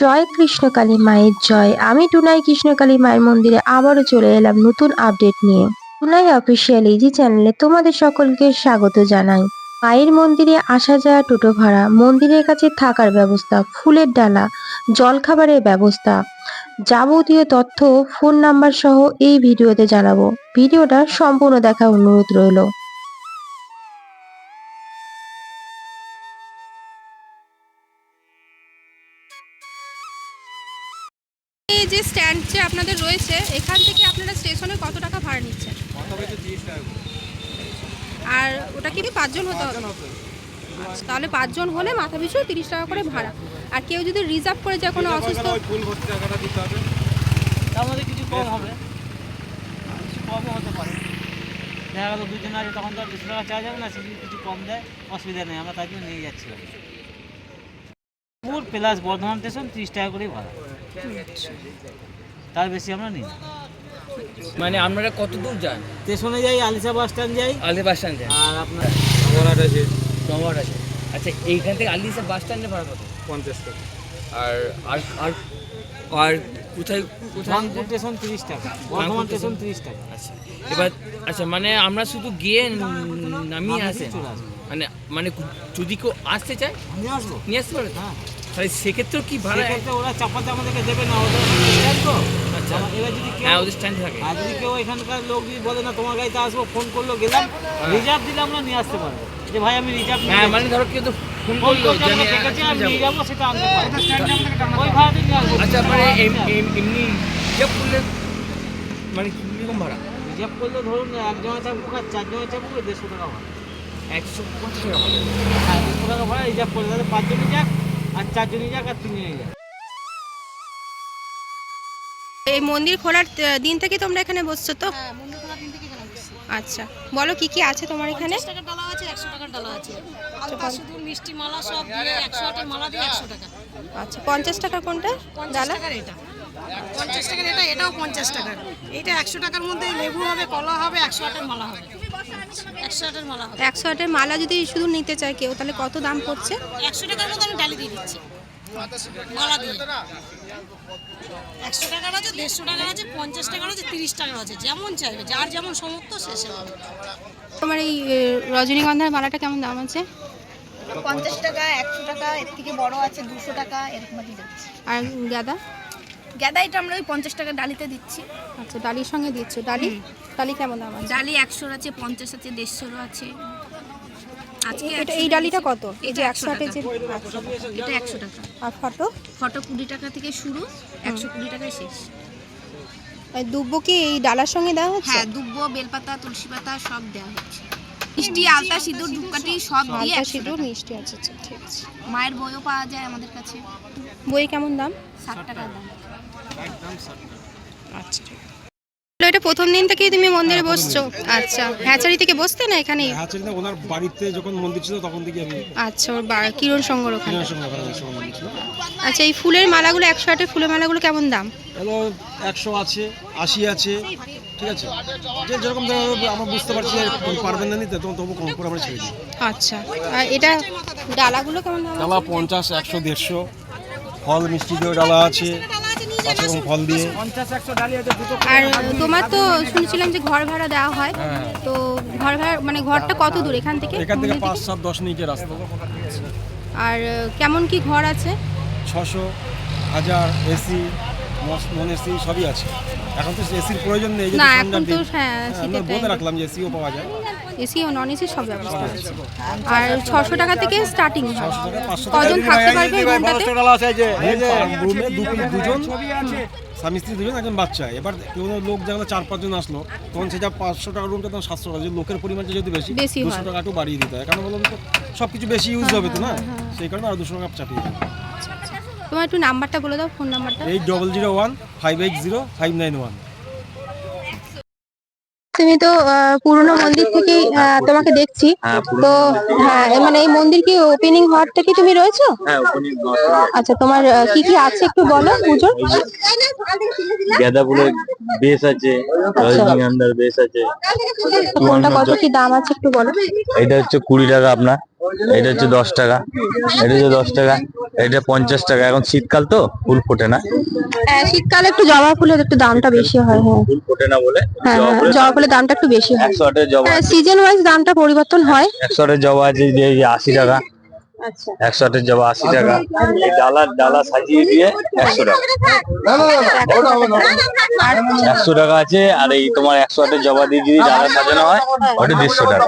জয় কৃষ্ণকালী মায়ের জয়। আমি টুনাই কৃষ্ণকালী মায়ের মন্দিরে আবারও চলে এলাম নতুন আপডেট নিয়ে। টুনাই অফিসিয়াল ইজি চ্যানেলে তোমাদের সকলকে স্বাগত জানাই। মায়ের মন্দিরে আসা যাওয়া টোটো ভাড়া, মন্দিরের কাছে থাকার ব্যবস্থা, ফুলের ডালা, জলখাবারের ব্যবস্থা যাবতীয় তথ্য ফোন নাম্বার সহ এই ভিডিওতে জানাব। ভিডিওটা সম্পূর্ণ দেখার অনুরোধ রইল। যে স্ট্যান্ড যে আপনাদের রয়েছে এখান থেকে আপনারা স্টেশনে কত টাকা ভাড়া নিচ্ছেন? আর ওটা কি পাঁচজন হতে হবে? আচ্ছা, তাহলে পাঁচজন হলে মাথা পিছু তিরিশ টাকা করে ভাড়া। আর কেউ যদি রিজার্ভ করে যায় কোনো অসুস্থ ফুল ভর্তি টাকাটা দিতে হবে। তার কিছু কম হবে। কিছু কমও হতে পারে। দেখা গেলো দুজন আছে তখন তো আর দুশো টাকা চার্জ হবে না সে যদি কিছু কম দেয় অসুবিধা নেই আমরা তার জন্য নিয়ে যাচ্ছিলাম পুর প্লাস বর্ধমান স্টেশন তিরিশ টাকা করেই ভাড়া। তার বেশি আমরা নিই না। মানে আপনারা কত দূর যান? স্টেশনে যাই আলিশা বাস স্ট্যান্ড যাই। Ali bus stand? যান আর আপনার আছে। জমাট আছে। আচ্ছা এইখান থেকে আলিসা বাস স্ট্যান্ডে ভাড়া কত? পঞ্চাশ টাকা। আর আর আর আর কোথায় কোথায়? স্টেশন তিরিশ টাকা। বর্ধমান স্টেশন তিরিশ টাকা। আচ্ছা এবার আচ্ছা মানে আমরা শুধু গিয়ে নামিয়ে আসে? চলে আসব। মানে মানে যদি কেউ আসতে চায়? নিয়ে আসব। নিয়ে আসতে পারে হ্যাঁ। তাহলে সেক্ষেত্রেও কি ভাড়া? সেক্ষেত্রে ওরা চাপাতে আমাদেরকে দেবে না ওদের stand তো। আচ্ছা। এবার যদি কেউ হ্যাঁ ওদের স্ট্যান্ড থাকে। আর যদি কেউ এখানকার লোক যদি বলে না তোমার গাড়িতে আসব ফোন করল গেলাম রিজার্ভ দিলে আমরা নিয়ে আসতে পারব। যে ভাই আমি রিজার্ভ হ্যাঁ মানে ধরো কেউ তো ফোন করল যে আমি ঠিক আছে আমি নিয়ে যাব। সেটা আনতে পারব। ওই ভাড়াতে নিয়ে আসব। আচ্ছা মানে এম- এম- এমনি রিজার্ভ করলে মানে কীরকম ভাড়া? রিজার্ভ করলে ধরুন একজনের চাপুক আর চারজনের চাপুক দেড়শো টাকা ভাড়া। একশো পঞ্চাশ টাকা ভাড়া। হ্যাঁ দেড়শো টাকা ভাড়া রিজার্ভ করলে তাহলে পাঁচজনই যাক। আর চারজনই যাক আর তিনজনই যাক। এই মন্দির খোলার দিন থেকে তোমরা এখানে বসছো তো? হ্যাঁ মন্দির খোলার দিন থেকে এখানে বসছি। আচ্ছা বলো কি কি আছে তোমার এখানে? টাকার ডালা আছে একশো টাকার ডালা আছে। আলতা শুধু মিষ্টি মালা সব দিয়ে একশো মালা দিয়ে একশো টাকা। আচ্ছা পঞ্চাশ টাকা কোনটা? ডালা? এটা। পঞ্চাশ টাকার এটা এটাও পঞ্চাশ টাকার। এটা একশো টাকার মধ্যে লেবু হবে কলা হবে একশো আটের মালা হবে। একশো আটের মালা হবে। একশো আটের মালা যদি শুধু নিতে চায় কেউ তাহলে কত দাম পড়ছে? একশো টাকার মধ্যে আমি ডালি দিয়ে দিচ্ছি। মালা দিয়ে। একশো টাকার আছে দেড়শো টাকার আছে পঞ্চাশ টাকার আছে তিরিশ টাকার আছে যেমন চাইবে যার যেমন সমর্থ সে সেভাবে তোমার এই রজনীগন্ধার মালাটা কেমন দাম আছে? পঞ্চাশ টাকা একশো টাকা এর থেকে বড় আছে দুশো টাকা এরকম আর গাদা? গাদা এটা আমরা ওই পঞ্চাশ টাকা ডালিতে দিচ্ছি। আচ্ছা ডালির সঙ্গে দিচ্ছ? ডালি? ডালি কেমন দাম আছে? ডালি একশোর আছে পঞ্চাশ আছে দেড়শোরও আছে। আজকে এটা এই ডালিটা কত? এই যে একশো 100 আটের যে। এটা একশো টাকা। আর ফটো? ফটো কুড়ি টাকা থেকে শুরু একশো কুড়ি টাকায় শেষ। দুব্বো কি এই ডালার সঙ্গে দেওয়া হচ্ছে? হ্যাঁ দুব্বো বেলপাতা তুলসী পাতা সব দেওয়া হচ্ছে। মিষ্টি আলতা সিঁদুর ধূপকাঠি সব দিয়ে 100 সিঁদুর মিষ্টি আছে আচ্ছা ঠিক আছে। মায়ের বইও পাওয়া যায় আমাদের কাছে। বই কেমন দাম? ষাট টাকার দাম। আচ্ছা ঠিক আছে। এটা প্রথম দিন থেকেই তুমি মন্দিরে বসছো? আচ্ছা হ্যাচারি থেকে বসতে না এখানেই? হ্যাঁ না ওনার বাড়িতে যখন মন্দির ছিল তখন থেকে আমি আচ্ছা ওর বা- কিরণ সঙ্গর ওখানে। আচ্ছা এই ফুলের মালাগুলো একশো আটের ফুলের মালাগুলো কেমন দাম? হলো একশো আছে আশি আছে। ঠিক আছে? যে যেরকম আমরা বুঝতে পারছি পারবেন না নিতে তখন তবু কম করে আমরা ছেড়ে দিই। আচ্ছা। আর এটা ডালাগুলো কেমন ডালা পঞ্চাশ একশো দেড়শো। ফল মিষ্টি দিয়ে ডালা আছে। পাঁচ রকম ফল দিয়ে। আর তোমার তো শুনছিলাম যে ঘর ভাড়া দেওয়া হয়। তো ঘর ভাড়া মানে ঘরটা কত দূর? এখান থেকে? এখান থেকে পাঁচ সাত দশ মিনিটের রাস্তা। আর কেমন কি ঘর আছে? ছশো হাজার এসি। নন এসি সবই আছে এখন তো এসির প্রয়োজন নেই না এখন তো হ্যাঁ হ্যাঁ, শীতের বলে রাখলাম যে এসিও পাওয়া যায় এসি ও নন এসি সব ব্যবস্থা আছে আর ছশো টাকা থেকে স্টার্টিং হয় কজন থাকতে পারবে এই রুমটাতে রুমে দুজন স্বামী স্ত্রী দুজন একজন বাচ্চা এবার কোনো লোক যেমন চার পাঁচজন আসলো তখন সেটা পাঁচশো টাকা রুমটা তখন সাতশো টাকা যদি লোকের পরিমাণটা যদি বেশি দুশো হ্যাঁ, টাকা একটু বাড়িয়ে দিতে হয় কারণ বললাম তো সব কিছু বেশি ইউজ হবে তো না সেই কারণে আর দুশো টাকা চাপিয়ে দেয় তোমার একটু নাম্বারটা বলে দাও ফোন নাম্বারটা। Eight double zero one five eight zero five nine one. তুমি তো আহ, পুরনো মন্দির থেকেই তোমাকে দেখছি। তো হ্যাঁ মানে এই মন্দির কি ওপেনিং হওয়ার থেকে তুমি রয়েছো? হ্যাঁ আচ্ছা তোমার কি কি আছে একটু বলো পুজোর? গাঁদা ফুলের বেশ আছে রজনীগন্ধার বেশ আছে। কোনটা কত কি দাম আছে একটু বলো। এটা হচ্ছে কুড়ি টাকা আপনার। এটা হচ্ছে দশ টাকা। এটা হচ্ছে দশ টাকা। এটা পঞ্চাশ টাকা। এখন শীতকাল তো ফুল ফোটে না? হ্যাঁ শীতকালে একটু জবা ফুলের একটু দামটা বেশি হয় হ্যাঁ। ফুল ফোটে না বলে? হ্যাঁ জবা হ্যাঁ, ফুলের জবা ফুলের দামটা একটু বেশি হয়। সিজন ওয়াইজ দামটা পরিবর্তন হয়। একশো জবা আছে যে আশি টাকা। একশো আটের জবা আশি টাকা এই ডালা ডালা সাজিয়ে দিয়ে একশো টাকা একশো টাকা আছে আর এই তোমার একশো আটের জবা দিয়ে যদি ডালা সাজানো হয় ওটা দেড়শো টাকা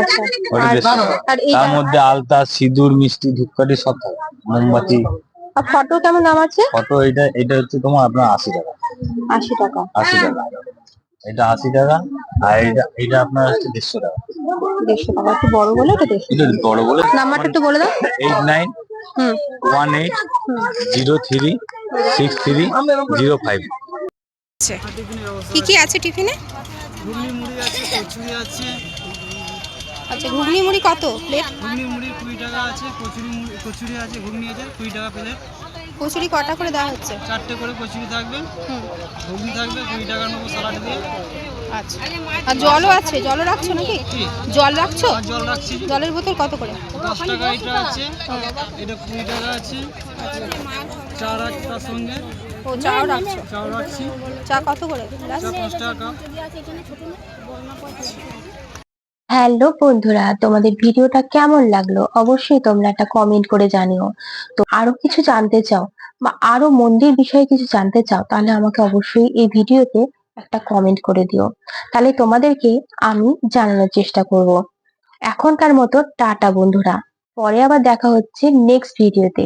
আচ্ছা ওটা দেড়শো টাকা তার মধ্যে আলতা সিঁদুর মিষ্টি ধূপকাঠি সব থাকে মোমবাতি ফটো কেমন দাম আছে ফটো এটা এটা হচ্ছে তোমার আপনার আশি টাকা আশি টাকা আশি টাকা এটা আশি টাকা আর এটা এটা আপনার হচ্ছে দেড়শো টাকা দেড়শো টাকা। একটু বড় বলে এটা দেড়শো বড় বলে নাম্বারটা একটু বলে দাও। Eight nine one eight zero three six three zero five. কি কি আছে টিফিনে? ঘুগনি মুড়ি আছে কচুরি আছে আচ্ছা ঘুগনি মুড়ি কত প্লেট ঘুগনি মুড়ি কুড়ি টাকা আছে কচুরি কচুরি আছে ঘুগনি আছে কুড়ি টাকা প্লেট কচুরি কটা করে দেওয়া হচ্ছে? চারটে করে কচুরি থাকবে। হুম। ঘুগনি থাকবে কুড়ি টাকা নেব স্যালাড দিয়ে। আচ্ছা। আর জলও আছে? জলও রাখছো নাকি? জল রাখছো? জল রাখছি। জলের বোতল কত করে? দশ টাকা এটা আছে এটা কুড়ি টাকা আছে। চা রাখছি তার সঙ্গে। ও চাও রাখছো? চাও রাখছি। চা কত করে? চা পাঁচ টাকা। হ্যালো বন্ধুরা, তোমাদের ভিডিওটা কেমন লাগল? অবশ্যই তোমরা একটা কমেন্ট করে জানিও। তো আরও কিছু জানতে চাও বা আরও মন্দির বিষয়ে কিছু জানতে চাও, তাহলে আমাকে অবশ্যই এই ভিডিওতে একটা কমেন্ট করে দিও। তাহলে তোমাদেরকে আমি জানানোর চেষ্টা করব। এখনকার মতো টাটা বন্ধুরা, পরে আবার দেখা হচ্ছে নেক্সট ভিডিওতে